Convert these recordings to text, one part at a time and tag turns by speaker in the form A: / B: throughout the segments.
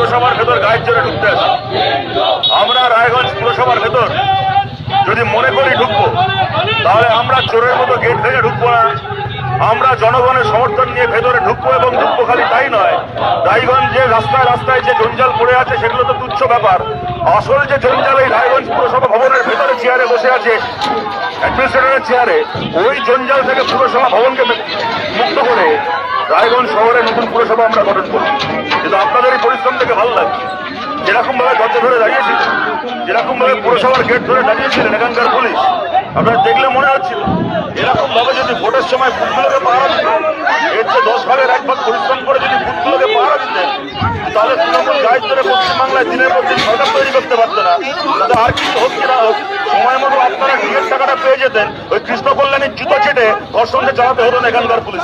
A: পুরসভার ভেতর গায়ের জোরে ঢুকতে আসে আমরা রায়গঞ্জ পুরসভার ভেতর যদি মনে করি ঢুকবো, তাহলে আমরা চোরের মতো গেট ভেঙে ঢুকবো না। আমরা জনগণের সমর্থন নিয়ে ভেতরে ঢুকবো এবং ঢুকবো খালি তাই নয়। রায়গঞ্জে রাস্তায় রাস্তায় যে জঞ্জাল পড়ে আছে, সেগুলো তো তুচ্ছ ব্যাপার। আসল যে জঞ্জাল এই রায়গঞ্জ পুরসভা ভবনের ভেতরে চেয়ারে বসে আছে অ্যাডমিনিস্ট্রেটরের চেয়ারে ওই জঞ্জাল থেকে পুরসভা ভবনকে মুক্ত করে রায়গঞ্জ শহরে নতুন পুরসভা আমরা গঠন করি কিন্তু আপনাদের এই পরিশ্রম থেকে ভালো লাগে। যেরকম ভাবে দরজা ধরে দাঁড়িয়েছিলেন যেরকম ভাবে পুরসভার গেট ধরে দাঁড়িয়েছিলেন এখানকার পুলিশ, আপনারা দেখলে মনে হচ্ছিল ভোটের সময় বুথগুলোকে পাহারা দিতেন এর চেয়ে দশ ভাগের এক ভাগ পরিশ্রম করে যদি বুথগুলোকে পাহারা দিতেন, তাহলে তৃণমূল গাইড ধরে পশ্চিমবাংলায় দিনের পর দিন সরকার তৈরি করতে পারতো না। তাতে আর কিছু হোক কি না হোক? সময় মতো আপনারা টিকিট টাকাটা পেয়ে যেতেন। ওই কৃষ্ণ কল্যাণীর জুতো ছেটে ধর্ষণকে চালাতে হতো না এখানকার পুলিশ।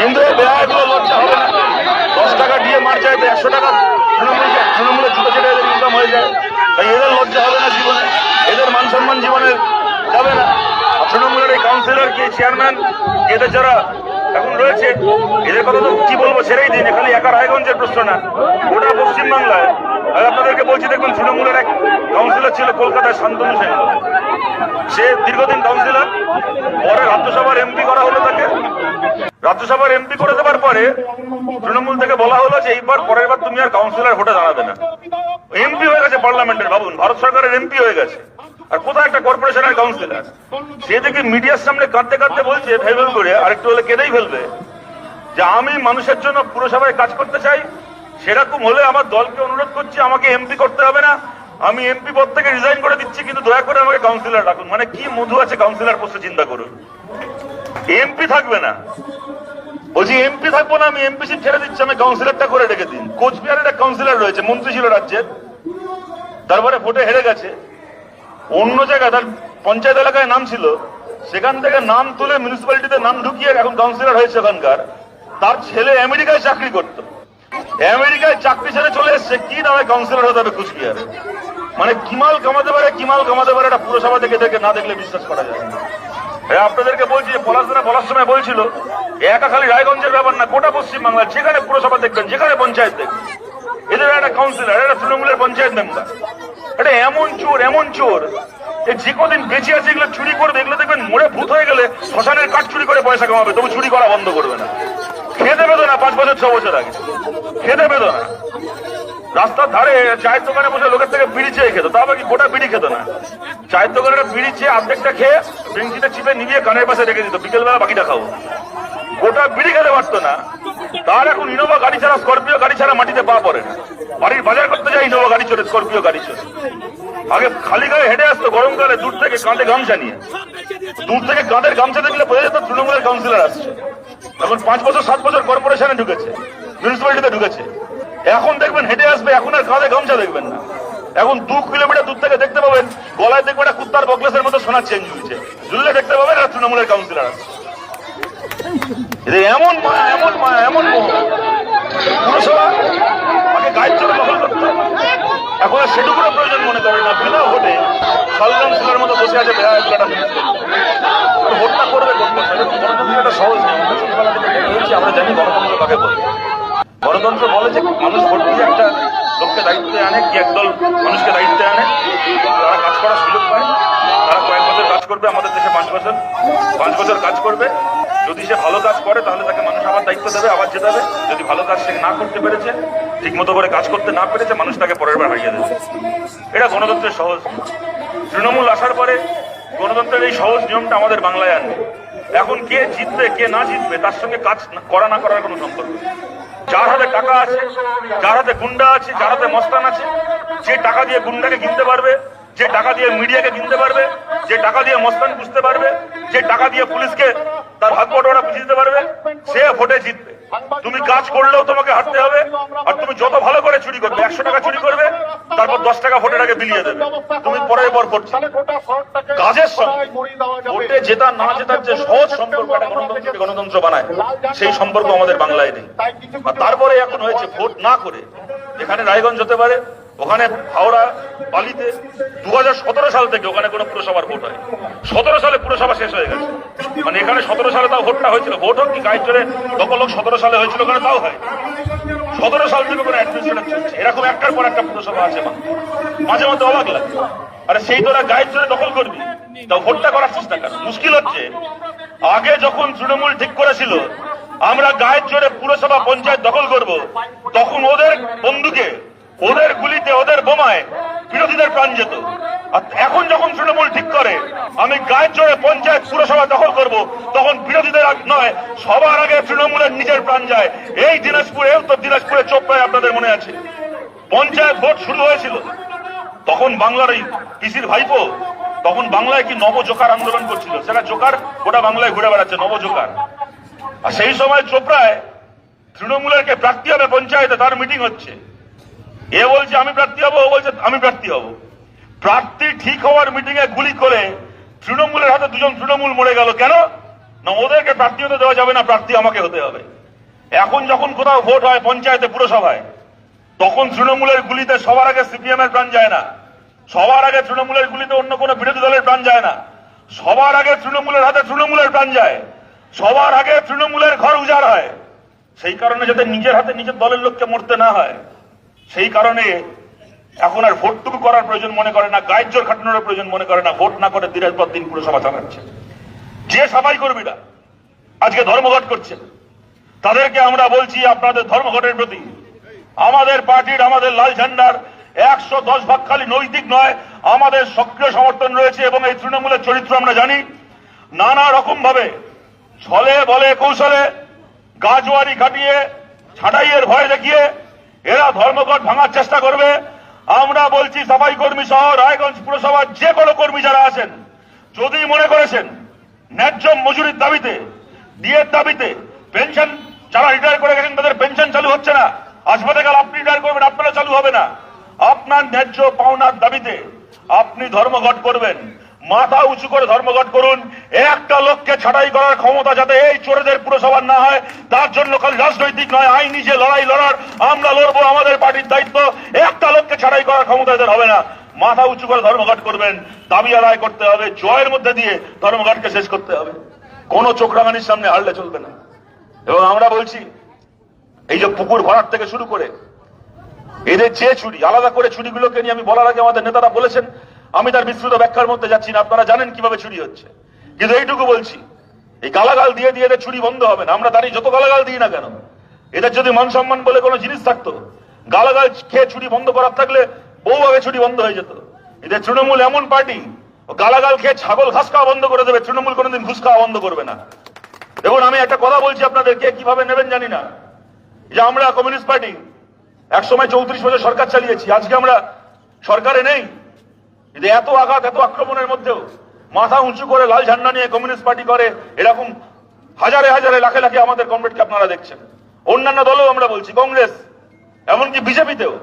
A: কিন্তু এই বেহায়াগুলো লজ্জা হবে না। দশ টাকা দিয়ে মার চাইতে একশো টাকা তৃণমূল তৃণমূলের জুতো ছেটে এদের ইনকাম হয়ে যায়। তাই এদের লজ্জা হবে না জীবনে। এদের মান সম্মান জীবনে যাবে না। কাউন্সিলর কি চেয়ারম্যান, এদের যারা এখন রয়েছে, এদের কথা তো কি বলব ছেড়েই দিন, খালি একা রায়গঞ্জের প্রশ্ন না, গোটা পশ্চিমবাংলায়। আর আপনাদেরকে বলছি দেখবেন তৃণমূলের এক কাউন্সিলর ছিল কলকাতায় শান্তনু সেন। সে দীর্ঘদিন কাউন্সিলর পরে রাজ্যসভার এমপি করা হলো তাকে। রাজ্যসভার এমপি করে দেওয়ার পরে তৃণমূল থেকে বলা হলো যে, এইবার পরের বার তুমি আর কাউন্সিলর ভোটে দাঁড়াবে না। এমপি হয়ে গেছে পার্লামেন্টের, ভাবুন, ভারত সরকারের এমপি হয়ে গেছে। আর কোথায় একটা কর্পোরেশনের কাউন্সিলর সে থেকে মিডিয়ার সামনে কাঁদতে কাঁদতে বলছে ফেভেল করে আরেকটু হলে কেঁদেই ফেলবে? যে আমি মানুষের জন্য পুরসভায় কাজ করতে চাই, সেরকম হলে আমার দলকে অনুরোধ করছি, আমাকে এমপি করতে হবে না। আমি এমপি পদ থেকে রিজাইন করে দিচ্ছি, কিন্তু দয়া করে আমাকে কাউন্সিলর রাখুন। মানে কি মধু আছে কাউন্সিলর পোস্টে চিন্তা করুন। এমপি থাকবে না। বলছি এমপি থাকব না, আমি এমপি সিট ছেড়ে দিচ্ছি, আমি কাউন্সিলরটা করে রেখে দিন। কোচবিহারের একটা কাউন্সিলর রয়েছে, মন্ত্রী ছিল রাজ্যের। তারপরে ভোটে হেরে গেছে। অন্য জায়গায়, তার পঞ্চায়েত এলাকায় নাম ছিল। সেখান থেকে নাম তুলে মিউনিসিপ্যালিটিতে নাম ঢুকিয়ে এখন কাউন্সিলর হয়েছে ওখানকার তার ছেলে আমেরিকায় চাকরি করতো। আমেরিকায় চাকরি ছেড়ে চলে এসছে। কি নামে কাউন্সিলর হতে হবে কুচবিহারে? মানে কিমাল কামাতে পারে কিমাল কামাতে পারে, এটা পুরসভা থেকে দেখে না দেখলে বিশ্বাস করা যায় না। হ্যাঁ আপনাদেরকে বলছি পলাশদারা বলার সময় বলছিল, একা খালি রায়গঞ্জের ব্যাপার না, গোটা পশ্চিমবাংলার, যেখানে পুরসভা দেখবেন, যেখানে পঞ্চায়েত দেখবেন। এদের একটা কাউন্সিলর একটা তৃণমূলের পঞ্চায়েত মেম্বার এটা এমন চোর এমন চোর। যে কদিন বেঁচে আছে, এগুলো চুরি করবে এগুলো দেখবেন মোড়ে ভূত হয়ে গেলে শ্মশানের কাঠ চুরি করে পয়সা কামাবে, তবু চুরি করা বন্ধ করবে না। খেতে পেতো না পাঁচ বছর, ছ বছর আগে। খেতে পেতো না। রাস্তার ধারে চায়ের দোকানে বসে লোকের থেকে বিড়ি চেয়ে খেত, তা বাকি গোটা বিড়ি খেত না? চায়ের দোকানে বিড়ি চেয়ে অর্ধেকটা খেয়ে বেঞ্চিতে চিপে নিয়ে কানের পাশে রেখে দিত, বিকেলবেলা বাকিটা খাব। গোটা বিড়ি খেতে পারতো না। তার এখন ইনোভা গাড়ি ছাড়া স্করপিও গাড়ি ছাড়া মাটিতে পা পড়ে বাড়ির বাজার করতে যায় ইনোভা গাড়ি চড়ে, স্করপিও গাড়ি চড়ে। আগে খালি গায়ে হেঁটে আসতো গরমকালে দূর থেকে কাঁধে গামছা নিয়ে। দূর থেকে কাঁধের গামছা দেখলে বোঝা যেত তৃণমূলের কাউন্সিলর আসছে। এখন পাঁচ বছর, সাত বছর কর্পোরেশনে ঢুকেছে মিউনিসিপ্যালিটিতে ঢুকেছে। এখন দেখবেন হেঁটে আসবে, এখন আর কাঁধে গামছা দেখবেন না। এখন দু কিলোমিটার দূর থেকে দেখতে পাবেন, গলায় দেখবেন একটা কুত্তার বকলেসের মতো সোনার চেঞ্জ ঝুলছে। ঝুললে দেখতে পাবেন আর তৃণমূলের কাউন্সিলর আসছে। এদের এমন মায়া এমন মায়া এমন এখন আর সেটুকুরও প্রয়োজন মনে করে না, বিনা ভোটে সালদান সুলের মতো বসে আছে বেহা একটা ভোটটা করবে একটা সহজ নেই। আমরা জানি গণতন্ত্র কাকে বলে। গণতন্ত্র বলে যে মানুষ ভোট দিয়ে একটা লোককে দায়িত্বে আনে, কি একদল মানুষকে দায়িত্বে আনে। তারা কাজ করার সুযোগ পায়। তারা কয়েক বছর কাজ করবে আমাদের দেশে পাঁচ বছর। পাঁচ বছর কাজ করবে। যদি সে ভালো কাজ করে, তাহলে তাকে মানুষ আবার দায়িত্ব দেবে, আবার জেতাবে যদি ভালো কাজ সে না করতে পেরেছে ঠিক মতো করে কাজ করতে না পেরেছে, মানুষ তাকে পরের বার হারিয়ে দেবে এটা গণতন্ত্রের সহজ। তৃণমূল আসার পরে গণতন্ত্রের এই সহজ নিয়মটা আমাদের বাংলায় আনবে এখন কে জিতবে, কে না জিতবে, তার সঙ্গে কাজ করা না করার কোনো সম্পর্ক। যার হাতে টাকা আছে, যার হাতে গুন্ডা আছে, যার হাতে মস্তান আছে, যে টাকা দিয়ে গুন্ডাকে কিনতে পারবে, যে টাকা দিয়ে মিডিয়াকে কিনতে পারবে, যে টাকা দিয়ে মস্তান বুঝতে পারবে, যে টাকা দিয়ে পুলিশকে তার হাত বটোয়ারা বুঝিয়ে দিতে পারবে? সে ভোটে জিতবে। তুমি কাজ করলেও তোমাকে হারতে হবে, আর তুমি যত ভালো করে চুরি করবে, একশো টাকা চুরি করবে, তারপর দশ টাকা ভোটের আগে বিলিয়ে দেবে। তুমি পরের পর চাইবে। কাজের সঙ্গে ভোটে জেতা না জেতার যে সহজ সম্পর্ক গণতন্ত্র বানায়, সেই সম্পর্ক আমাদের বাংলায় নেই। আর তারপরে এখন হয়েছে ভোট না করে এখানে রায়গঞ্জ হতে পারে ওখানে হাওড়া, বালিতে দু হাজার সতেরো সাল থেকে ওখানে কোনো পুরসভার ভোট হয় সতেরো সালে পুরসভা শেষ হয়ে গেছে। মানে এখানে সতেরো সালে তাও ভোটটা হয়েছিল। ভোট হোক কি গাইড চড়ে লোক সতেরো সালে হয়েছিল ওখানে, তাও হয় সতেরো সাল থেকে কোনো অ্যাডমিনিস্ট্রেটর চলছে। এরকম একটার পর একটা পুরসভা আছে মাঝে মধ্যে অবাক লাগে। আরে সেই তোরা গায়ের জোরে দখল করবি। তা ভোটটা করার চেষ্টা কর মুশকিল হচ্ছে। আগে যখন তৃণমূল ঠিক করেছিল, আমরা গায়ের জোরে পুরসভা পঞ্চায়েত দখল করব, তখন ওদের বন্ধুকে ওদের গুলিতে ওদের বোমায় বিরোধীদের প্রাণ যেত। আর এখন যখন তৃণমূল ঠিক করে, আমি গায়ের জোরে পঞ্চায়েত পুরসভা দখল করব, তখন বিরোধীদের নয়, সবার আগে তৃণমূলের নিজের প্রাণ যায়। এই দিনাজপুরে, উত্তর দিনাজপুরে চোপড়ায় আপনাদের মনে আছে। পঞ্চায়েত ভোট শুরু হয়েছিল। তখন বাংলার এই পিসির ভাইপো, তখন বাংলায় কি নবজোকার আন্দোলন করছিল? সেটা জোকার, গোটা বাংলায় ঘুরে বেড়াচ্ছে নবজোকার আর সেই সময় চোপড়ায় তৃণমূলের কে প্রার্থী হবে পঞ্চায়েতে, তার মিটিং হচ্ছে। এ বলছে, আমি প্রার্থী হব ও বলছে, আমি প্রার্থী হব। প্রার্থী ঠিক হওয়ার মিটিং এ গুলি করে তৃণমূলের হাতে দুজন তৃণমূল মরে গেল। কেন? না, ওদেরকে প্রার্থী হতে দেওয়া যাবে না, প্রার্থী আমাকে হতে হবে। এখন যখন কোথাও ভোট হয় পঞ্চায়েতে, পুরসভায়, তখন তৃণমূলের গুলিতে সবার আগে সিপিএম এর প্রাণ যায় না। সবার আগে তৃণমূলের গুলিতে অন্য কোনো বিরোধী দলের প্রাণ যায় না। সবার আগে তৃণমূলের হাতে তৃণমূলের প্রাণ যায়। সবার আগে তৃণমূলের ঘর উজাড় হয়। সেই কারণে যাতে নিজের হাতে নিজের দলের লোককে মরতে না হয়। সেই কারণে এখন আর ভোটটুকু করার প্রয়োজন মনে করে না, গায়ের জোর খাটানোর প্রয়োজন মনে করে না, ভোট না করে দিনের পর দিন পুরসভা চালাচ্ছে। যে সাফাই কর্মীরা আজকে ধর্মঘট করছে, তাদেরকে আমরা বলছি আপনাদের ধর্মঘটের প্রতি। আমাদের পার্টির, আমাদের লাল ঝান্ডার একশো দশ ভাগ খালি নৈতিক নয়, আমাদের সক্রিয় সমর্থন রয়েছে এবং এই তৃণমূলের চরিত্র আমরা জানি। নানা রকম ভাবে ছলে বলে কৌশলে গাজওয়ারি কাটিয়ে, ছাটাইয়ের ভয় দেখিয়ে এরা ধর্মঘট ভাঙার চেষ্টা করবে। আমরা বলছি, সাফাই কর্মী সহ রায়গঞ্জ পুরসভার যে কোনো কর্মী যারা আছেন, যদি মনে করেছেন ন্যায্য মজুরির দাবিতে, ডিএর দাবিতে পেনশন যারা রিটায়ার করে গেছেন, তাদের পেনশন চালু হচ্ছে না। কাল আপনি রিটায়ার করবেন আপনারা চালু হবে না। আপনার ন্যায্য পাওনার দাবিতে আপনি ধর্মঘট করবেন। মাথা উঁচু করে ধর্মঘট করুন। একটা লোককে ছাটাই করার ক্ষমতা যাতে এই চোরেদের পুরসভার না হয়, তার জন্য খালি রাজনৈতিক নয়, আইনি যে লড়াই লড়ার, আমরা লড়বো আমাদের পার্টির দায়িত্ব। একটা লোককে ছাঁটাই করার ক্ষমতা এদের হবে না। মাথা উঁচু করে ধর্মঘট করবেন। দাবি আদায় করতে হবে, জয়ের মধ্যে দিয়ে ধর্মঘটকে শেষ করতে হবে। কোনো চোখরাঙানির সামনে হারলে চলবে না। এবং আমরা বলছি, এই যে পুকুর ভরাট থেকে শুরু করে, এদের যে চুরি আলাদা করে চুরিগুলোকে নিয়ে আমি বলার আগে আমাদের নেতারা বলেছেন আমি তার বিস্তৃত ব্যাখ্যার মধ্যে যাচ্ছি না, আপনারা জানেন কীভাবে চুরি হচ্ছে। কিন্তু এইটুকু বলছি, এই গালাগাল দিয়ে দিয়ে এদের চুরি বন্ধ হবে না, আমরা দাঁড়িয়ে যত গালাগাল দিই না কেন, এদের যদি মান সম্মান বলে কোনো জিনিস থাকতো, গালাগাল খেয়ে চুরি বন্ধ করার থাকলে বহুভাবে চুরি বন্ধ হয়ে যেত। এদের তৃণমূল এমন পার্টি গালাগাল খেয়ে ছাগল ঘাস খাওয়া বন্ধ করে দেবে, তৃণমূল কোনোদিন ঘুষ খাওয়া বন্ধ করবে না। দেখুন, আমি একটা কথা বলছি আপনাদেরকে, কীভাবে নেবেন জানি না। যে আমরা কমিউনিস্ট পার্টি এক সময় চৌত্রিশ বছর সরকার চালিয়েছি, আজকে আমরা সরকারে নেই। কিন্তু এত আঘাত, এত আক্রমণের মধ্যেও মাথা উঁচু করে লাল ঝান্ডা নিয়ে কমিউনিস্ট পার্টি করে, এরকম হাজারে হাজারে লাখে লাখে আমাদের কমরেডকে আপনারা দেখছেন। অন্যান্য দলেও আমরা বলছি, কংগ্রেস, এমনকি বিজেপিতেও।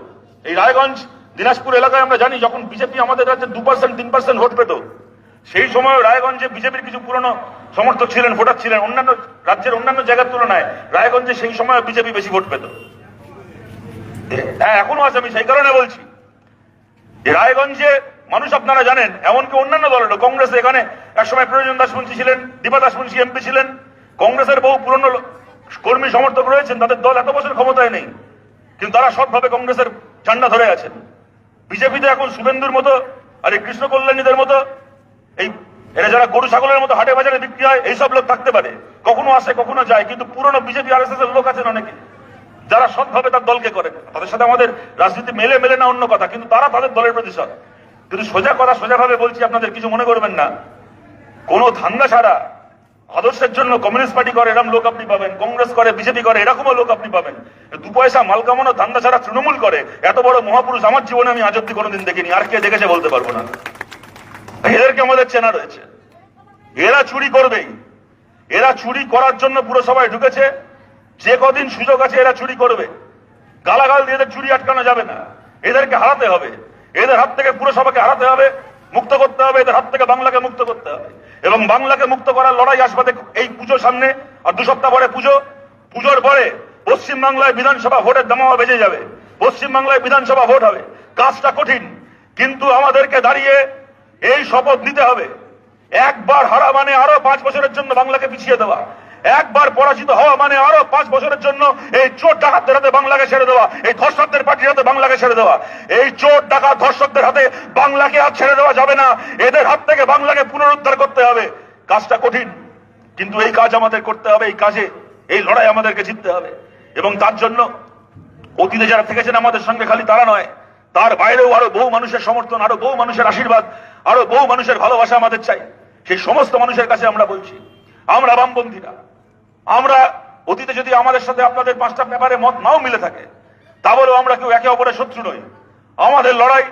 A: এই রায়গঞ্জ, দিনাজপুর এলাকায় আমরা জানি, যখন বিজেপি আমাদের রাজ্যে দু পার্সেন্ট তিন পার্সেন্ট ভোট পেত, সেই সময় রায়গঞ্জে বিজেপির কিছু পুরনো সমর্থক ছিলেন, ভোটার ছিলেন, অন্যান্য রাজ্যের অন্যান্য জায়গার তুলনায় রায়গঞ্জে সেই সময় বিজেপি বেশি ভোট পেত। হ্যাঁ এখনও আছে, আমি সেই কারণে বলছি। রায়গঞ্জে মানুষ আপনারা জানেন, এমনকি অন্যান্য দলেরও কংগ্রেস এখানে একসময় প্রয়োজন দাস মুন্সি ছিলেন, দীপা দাস মুন্সি এমপি ছিলেন, কংগ্রেসের বহু পুরনো কর্মী সমর্থক রয়েছেন, তাদের দল এত বছর ক্ষমতায় নেই, কিন্তু তারা সৎভাবে কংগ্রেসের ঝান্ডা ধরে আছেন। বিজেপিতে এখন শুভেন্দুর মতো, আর এই কৃষ্ণ কল্যাণীদের মতো, এই এরা যারা গরু ছাগলের মতো হাটে বাজারে বিক্রি হয়, এইসব লোক থাকতে পারে। কখনো আসে, কখনো যায়, কিন্তু পুরনো বিজেপি আর এর লোক আছেন অনেকে। যারা সৎভাবে তার দলকে করে তাদের সাথে আমাদের রাজনীতি মেলে মেলে না অন্য কথা, কিন্তু তারা তাদের দলের প্রতি সৎ কিন্তু সোজা কথা সোজাভাবে বলছি, আপনাদের কিছু মনে করবেন না। কোনো ধান্দা ছাড়া আদর্শের জন্য কমিউনিস্ট পার্টি করে এরকম লোক আপনি পাবেন, কংগ্রেস করে, বিজেপি করে, এরকমও লোক আপনি পাবেন। দু পয়সা মাল কামানো ধান্দা ছাড়া তৃণমূল করে, এত বড় মহাপুরুষ আমার জীবনে আমি আজ অব্দি কোনোদিন দেখিনি, আর কে দেখেছে বলতে পারব না। এদেরকে আমাদের চেনা রয়েছে। এরা চুরি করবেই। এরা চুরি করার জন্য পুরসভায় ঢুকেছে। যে কদিন সুযোগ আছে, এরা চুরি করবে। গালাগাল দিয়ে এদের চুরি আটকানো যাবে না। এদেরকে হারাতে হবে। এদের হাত থেকে পুরসভাকে হারাতে হবে, মুক্ত করতে হবে, এদের হাত থেকে বাংলাকে মুক্ত করতে হবে। এবং বাংলাকে মুক্ত করার লড়াই আসবে এই পুজোর সামনে, আর দু সপ্তাহ পরে পুজো। পুজোর পরে পশ্চিম বাংলায় বিধানসভা ভোটের দামামা বেজে যাবে। পশ্চিম বাংলায় বিধানসভা ভোট হবে। কাজটা কঠিন, কিন্তু আমাদেরকে দাঁড়িয়ে এই শপথ নিতে হবে। একবার হারা মানে আরও পাঁচ বছরের জন্য বাংলাকে পিছিয়ে দেওয়া। একবার পরাজিত হওয়া মানে আরও পাঁচ বছরের জন্য এই চোর ডাকাতদের হাতে বাংলাকে ছেড়ে দেওয়া, এই ধর্ষকদের পার্টির হাতে বাংলাকে ছেড়ে দেওয়া। এই চোর ডাকাত ধর্ষকদের হাতে বাংলাকে আর ছেড়ে দেওয়া যাবে না। এদের হাত থেকে বাংলাকে পুনরুদ্ধার করতে হবে। কাজটা কঠিন, কিন্তু এই কাজ আমাদের করতে হবে, এই কাজে, এই লড়াই আমাদেরকে জিততে হবে। এবং তার জন্য অতীতে যারা থেকেছেন আমাদের সঙ্গে খালি তারা নয়, তার বাইরেও আরও বহু মানুষের সমর্থন, আরও বহু মানুষের আশীর্বাদ, আরও বহু মানুষের ভালোবাসা আমাদের চাই। সেই সমস্ত মানুষের কাছে আমরা বলছি, আমরা বামপন্থীরা আমরা অতীতে যদি আমাদের সাথে আপনাদের পাঁচটা ব্যাপারে মত নাও মিলে থাকে, তা বলেও আমরা কেউ একে অপরের শত্রু নই। আমাদের লড়াই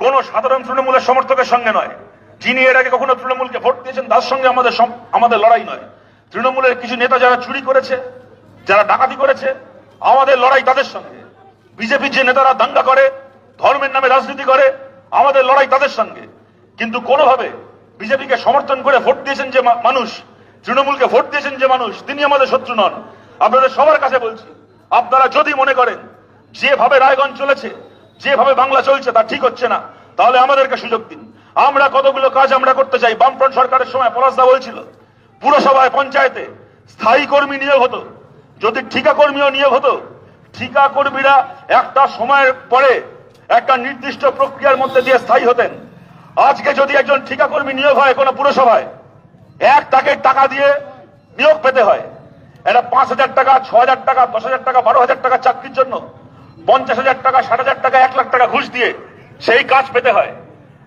A: কোন সাধারণ তৃণমূলের সমর্থকের সঙ্গে নয়। যিনি এর আগে কখনো তৃণমূলকে ভোট দিয়েছেন, তার সঙ্গে আমাদের আমাদের লড়াই নয়। তৃণমূলের কিছু নেতা যারা চুরি করেছে, যারা ডাকাতি করেছে, আমাদের লড়াই তাদের সঙ্গে। বিজেপির যে নেতারা দাঙ্গা করে, ধর্মের নামে রাজনীতি করে, আমাদের লড়াই তাদের সঙ্গে। কিন্তু কোনোভাবে বিজেপিকে সমর্থন করে ভোট দিয়েছেন যে মানুষ তৃণমূলকে ভোট দিয়েছেন যে মানুষ, তিনি আমাদের শত্রু নন। আপনাদের সবার কাছে বলছি, আপনারা যদি মনে করেন যেভাবে রায়গঞ্জ চলেছে, যেভাবে বাংলা চলছে তা ঠিক হচ্ছে না, তাহলে আমাদেরকে সুযোগ দিন। আমরা কতগুলো কাজ আমরা করতে চাই? বামফ্রন্ট সরকারের সময় পলাশদা বলছিল, পুরসভায় পঞ্চায়েতে স্থায়ী কর্মী নিয়োগ হতো। যদি ঠিকা কর্মীও নিয়োগ হতো, ঠিকা কর্মীরা একটা সময়ের পরে একটা নির্দিষ্ট প্রক্রিয়ার মধ্যে দিয়ে স্থায়ী হতেন। আজকে যদি একজন ঠিকা কর্মী নিয়োগ হয় কোনো পুরসভায় এক তাকে টাকা দিয়ে নিয়োগ পেতে হয়। এটা পাঁচ হাজার টাকা, ছ হাজার টাকা, দশ হাজার টাকা, বারো হাজার টাকা চাকরির জন্য। পঞ্চাশ হাজার টাকা, ষাট হাজার টাকা, এক লাখ টাকা ঘুষ দিয়ে সেই কাজ পেতে হয়।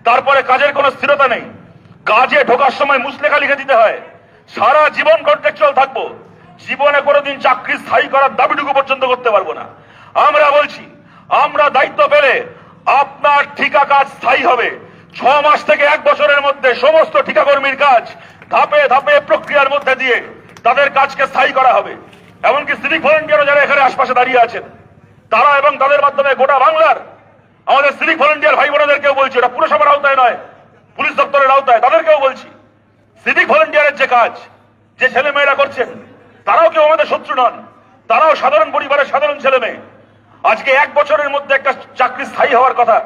A: তারপরে কাজের কোনো স্থিরতা নেই। কাজে ঢোকার সময় মুসলেখা লিখে দিতে হয়, সারা জীবন কন্ট্রাকচুয়াল থাকব। জীবনে কোনোদিন চাকরি স্থায়ী করার দাবিটুকু পর্যন্ত করতে পারব না। আমরা বলছি, আমরা দায়িত্ব পেলে আপনার ঠিকা কাজ স্থায়ী হবে। ছ মাস থেকে এক বছরের মধ্যে সমস্ত ঠিকাকর্মীর কাজ ধাপে ধাপে প্রক্রিয়ার মধ্যে দিয়ে তাদের কাজকে স্থায়ী করা হবে। এমনকি সিভিক ভলেন্টিয়ারও যারা এখানে আশপাশে দাঁড়িয়ে আছেন, তারা এবং তাদের মাধ্যমে গোটা বাংলার আমাদের সিভিক ভলেন্টিয়ার ভাই বোনেদেরকেও বলছি ওটা পুরসভার আওতায় নয়, পুলিশ দপ্তরের আওতায়, তাদেরকেও বলছি, সিভিক ভলেন্টিয়ারের যে কাজ, যে ছেলে মেয়েরা করছেন, তারাও কেউ আমাদের শত্রু নন, তারাও সাধারণ পরিবারের সাধারণ ছেলে মেয়ে আজকে এক বছরের মধ্যে একটা চাকরি স্থায়ী হওয়ার কথা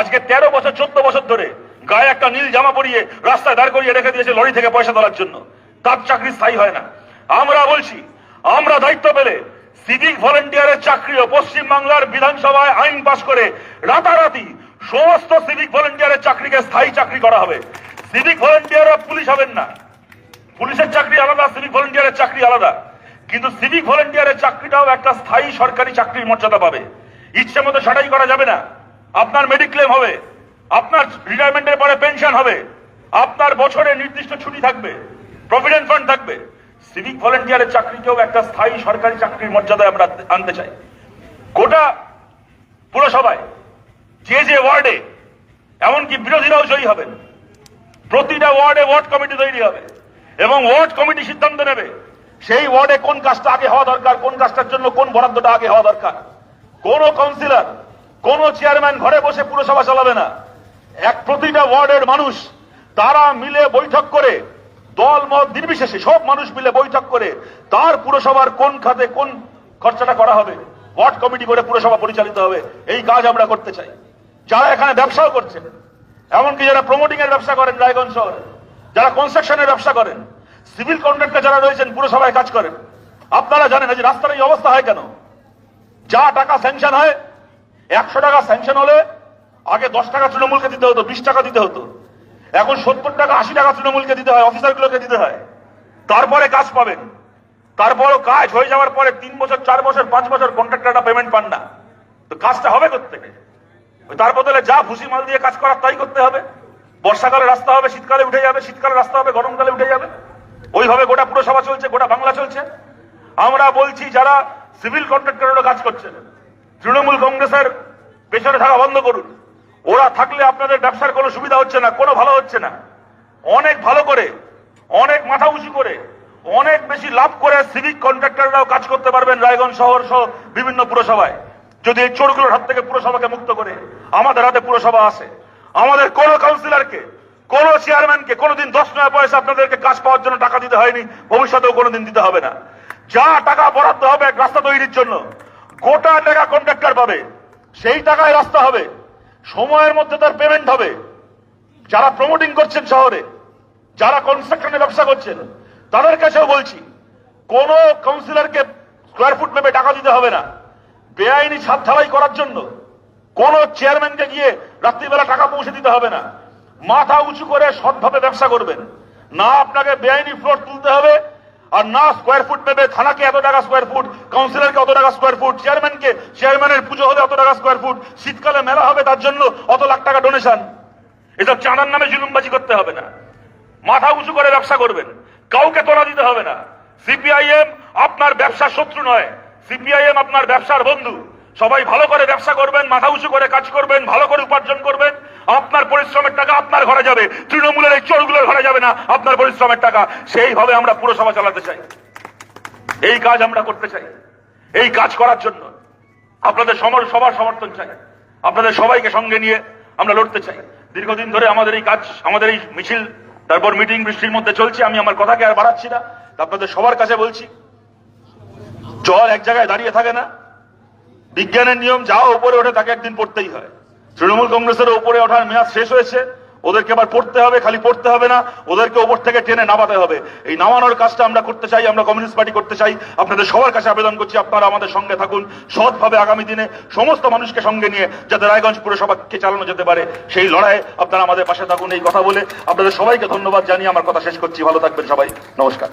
A: আজকে তেরো বছর, চোদ্দ বছর ধরে গায়ে একটা নীল জামা পরিয়ে রাস্তায় দাঁড় করিয়ে রেখে দিয়েছে লরি থেকে পয়সা তোলার জন্য। তার চাকরি স্থায়ী হয় না। আমরা বলছি, আমরা দায়িত্ব পেলে সিভিক ভলেন্টিয়ারের চাকরিও পশ্চিম বাংলার বিধানসভায় আইন পাশ করে রাতারাতি সমস্ত সিভিক ভলেন্টিয়ারের চাকরিকে স্থায়ী চাকরি করা হবে। সিভিক ভলেন্টিয়াররা পুলিশ হবেন না। পুলিশের চাকরি আলাদা, সিভিক ভলেন্টিয়ারের চাকরি আলাদা। কিন্তু সিভিক ভলেন্টিয়ারের চাকরিটাও একটা স্থায়ী সরকারি চাকরির মর্যাদা পাবে। ইচ্ছে মতো ছাঁটাই করা যাবে না। আপনার মেডিক্লেম হবে, আপনার রিটায়ারমেন্টের পরে পেনশন হবে, আপনার বছরে নির্দিষ্ট ছুটি থাকবে প্রভিডেন্ট ফান্ড থাকবে। সিভিক ভলেন্টিয়ারের চাকরিকেও একটা স্থায়ী সরকারি চাকরির মর্যাদায় আমরা আনতে চাই। গোটা পুরসভায়, যে যে ওয়ার্ডে, এমনকি বিরোধীরাও জয়ী হবেন। প্রতিটা ওয়ার্ডে ওয়ার্ড কমিটি তৈরি হবে এবং ওয়ার্ড কমিটি সিদ্ধান্ত নেবে সেই ওয়ার্ডে কোন কাজটা আগে হওয়া দরকার, কোন কাজটার জন্য কোন বরাদ্দটা আগে হওয়া দরকার। কোন কাউন্সিলর কোন চেয়ারম্যান ঘরে বসে পুরসভা চালাবে না। এক প্রতিটা ওয়ার্ডের মানুষ, তারা মিলে বৈঠক করে দল মত নির্বিশেষে সব মানুষ মিলে বৈঠক করে, তার পুরসভার কোন খাতে কোন খরচাটা করা হবে, ওয়ার্ড কমিটি করে পুরসভা পরিচালিত হবে, এই কাজ আমরা করতে চাই। যারা এখানে ব্যবসাও করছেন এমনকি যারা প্রমোটিং এর ব্যবসা করেন রায়গঞ্জ শহরে, যারা কনস্ট্রাকশনের ব্যবসা করেন সিভিল কন্ট্রাক্টর যারা রয়েছেন পুরসভায় কাজ করেন, আপনারা জানেন যে রাস্তার এই অবস্থা হয় কেন? যা টাকা স্যাংশন হয় একশো টাকা স্যাংশন হলে আগে দশ টাকা তৃণমূলকে দিতে হতো, বিশ টাকা দিতে হতো। এখন সত্তর টাকা, আশি টাকা তৃণমূলকে দিতে হয়, অফিসারগুলোকে দিতে হয়। তারপরে কাজ পাবেন। তারপরও কাজ হয়ে যাওয়ার পরে তিন বছর, চার বছর, পাঁচ বছর কন্ট্রাক্টরটা পেমেন্ট পান না। তো কাজটা হবে থেকে তার বদলে যা ভুসি মাল দিয়ে কাজ করার তাই করতে হবে। বর্ষাকালে রাস্তা হবে, শীতকালে উঠে যাবে, শীতকালে রাস্তা হবে, গরমকালে উঠে যাবে। ওইভাবে গোটা পুরসভা চলছে, গোটা বাংলা চলছে। আমরা বলছি যারা সিভিল কন্ট্রাক্টরেরও কাজ করছেন তৃণমূল কংগ্রেসের পেছনে থাকা বন্ধ করুন। ওরা থাকলে আপনাদের ব্যবসার কোনো সুবিধা হচ্ছে না, কোনো ভালো হচ্ছে না। অনেক ভালো করে, অনেক মাথা উঁচু করে, অনেক বেশি লাভ করে সিভিক কন্ট্রাক্টররাও কাজ করতে পারবেন রায়গঞ্জ শহর সহ বিভিন্ন পুরসভায়। যদি এই চোরগুলোর হাত থেকে পুরসভাকে মুক্ত করে, আমাদের হাতে পুরসভা আসে আমাদের কোন কাউন্সিলরকে কোন চেয়ারম্যানকে কোনোদিন দশ নয় পয়সা আপনাদেরকে কাজ পাওয়ার জন্য টাকা দিতে হয়নি, ভবিষ্যতেও কোনোদিন দিতে হবে না। যা টাকা বরাদ্দ হবে রাস্তা তৈরির জন্য গোটা টাকা কন্ট্রাক্টর পাবে। সেই টাকায় রাস্তা হবে। সময়ের মধ্যে তার পেমেন্ট হবে। যারা প্রমোটিং করছেন শহরে, যারা কনস্ট্রাকশনের ব্যবসা করছেন, তাদের কাছেও বলছি, কোন কাউন্সিলরকে স্কোয়ার ফুট মেপে টাকা দিতে হবে না। বেআইনি ছাদ ঢালাই করার জন্য কোন চেয়ারম্যানকে গিয়ে রাত্রিবেলা টাকা পৌঁছে দিতে হবে না। মাথা উঁচু করে সৎভাবে ব্যবসা করবেন। না আপনাকে বেআইনি ফ্লোর তুলতে হবে আর না স্কোয়ার ফুট মেপে থানাকে এত টাকা স্কোয়ার ফুট কাউন্সিলরকে অত টাকা স্কোয়ার ফুট চেয়ারম্যানকে চেয়ারম্যানের পুজো হলে অত টাকা স্কোয়ার ফুট শীতকালে মেলা হবে তার জন্য অত লাখ টাকা ডোনেশন এসব চাঁদার নামে জুলুমবাজি করতে হবে না। মাথা উঁচু করে ব্যবসা করবেন। কাউকে তোলা দিতে হবে না। সিপিআইএম আপনার ব্যবসার শত্রু নয়। সিপিআইএম আপনার ব্যবসার বন্ধু। সবাই ভালো করে ব্যবসা করবেন, মাথা উঁচু করে কাজ করবেন, ভালো করে উপার্জন করবেন। আপনার পরিশ্রমের টাকা আপনার ঘরে যাবে। তৃণমূলের এই চোরগুলোর ঘরে যাবে না আপনার পরিশ্রমের টাকা। সেইভাবে আমরা পুরসভা চালাতে চাই। এই কাজ আমরা করতে চাই। এই কাজ করার জন্য আপনাদের সবার সমর্থন চাই। আপনাদের সবাইকে সঙ্গে নিয়ে আমরা লড়তে চাই। দীর্ঘদিন ধরে আমাদের এই কাজ, আমাদের এই মিছিল, তারপর মিটিং বৃষ্টির মধ্যে চলছে, আমি আমার কথাকে আর বাড়াচ্ছি না। আপনাদের সবার কাছে বলছি, জল এক জায়গায় দাঁড়িয়ে থাকে না। বিজ্ঞানের নিয়ম, যা উপরে ওঠে তাকে একদিন পড়তেই হয়। তৃণমূল কংগ্রেসের উপরে ওঠার মেয়াদ শেষ হয়েছে। ওদেরকে আবার পড়তে হবে, খালি পড়তে হবে না। ওদেরকে ওপর থেকে টেনে নামাতে হবে। এই নামানোর কাজটা আমরা করতে চাই, আমরা কমিউনিস্ট পার্টি করতে চাই। আপনাদের সবার কাছে আবেদন করছি, আপনারা আমাদের সঙ্গে থাকুন সৎভাবে আগামী দিনে। সমস্ত মানুষকে সঙ্গে নিয়ে যাতে রায়গঞ্জ পুরসভাকে চালানো যেতে পারে, সেই লড়াইয়ে আপনারা আমাদের পাশে থাকুন। এই কথা বলে আপনাদের সবাইকে ধন্যবাদ জানিয়ে আমার কথা শেষ করছি। ভালো থাকবেন সবাই। নমস্কার।